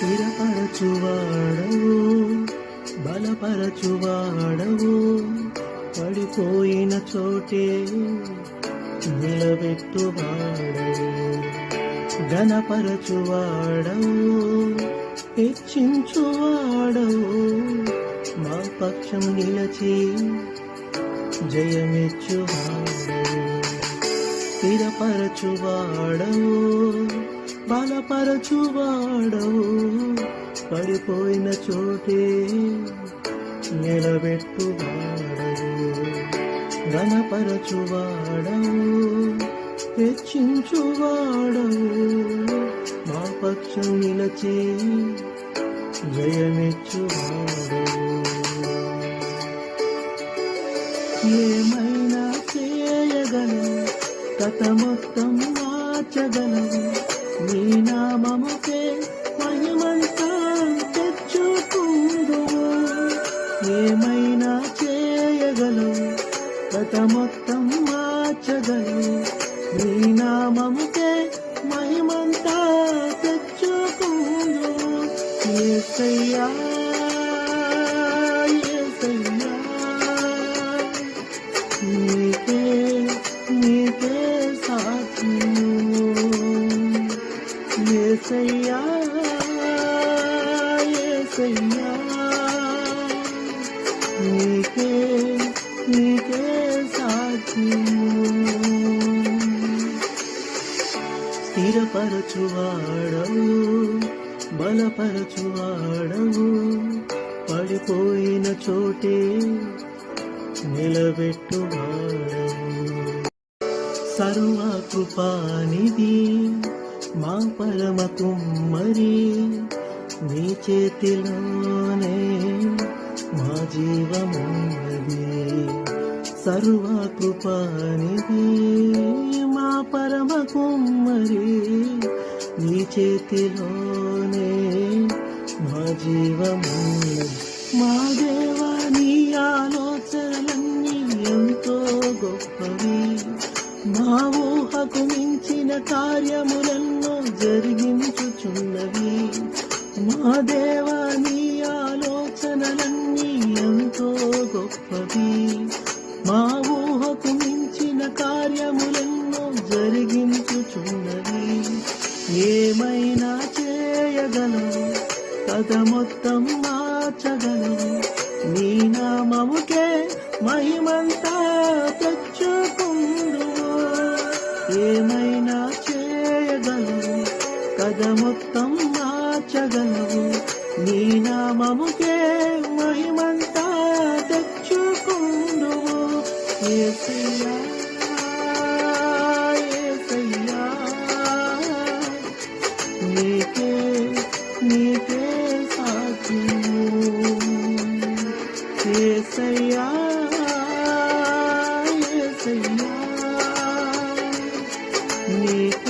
స్థిరపరచువాడవు బలపరచువాడవు పడిపోయిన చోటే నిలబెట్టువాడవు ఘనపరచువాడవు హెచ్చించువాడవు మా పక్షం నిలచి జయమిచ్చువాడవు స్థిరపరచువాడవు. బలపరచువాడవు పడిపోయిన చోటే నిలబెట్టువాడవు. ఘనపరచువాడవు హెచ్చించువాడవు. మా పక్షం నిలచి జయమిచ్చువాడవు. ఏమైనా చేయగలవు? కథ మొత్తం మార్చగలవు. నీ నామముకే మహిమంతా తెచ్చుకుందు ఏమైనా చేయగలవు? కథ మొత్తం మార్చగలవు. నీ నామముకే మహిమంతా తెచ్చుకుందు ఏసయ్యా ఏసయ్యా నీకే నీకే సాధ్యము ఏసయ్యా ఏసయ్యా. నీకే నీకే సాధ్యము స్థిరపరచువాడవు బలపరచువాడవు. పడిపోయిన చోటే నిలబెట్టువాడవు. సర్వ కృపానిధి మా పరమ కుమ్మరి నీ చేతిలోనే మా జీవమున్నది. సర్వ కృపానిధి మా పరమ కుమ్మరి నీ చేతిలోనే మా జీవమున్నది. మా దేవా నీ ఆలోచనలన్నీ ఎంతో గొప్పవి. మా ఊహకు మించిన కార్యములెన్నో జరిగించుచున్నవి. మా దేవా నీ ఆలోచనలన్నీ ఎంతో గొప్పవి. మా ఊహకు మించిన కార్యములెన్నో జరిగించుచున్నవి. ఏమైనా చేయగలవు? కథ మొత్తం మార్చగలవు. నీ నామముకే మహిమంతా తెచ్చుకుందు ఏమైనా కథ మొత్తం మార్చగలవు. నీ నామముకే మహిమంతా తెచ్చుకుందు ఏసయ్యా ఏసయ్యా నీకే నీకే సాధ్యము ఏసయ్యా ఏసయ్యా నీకే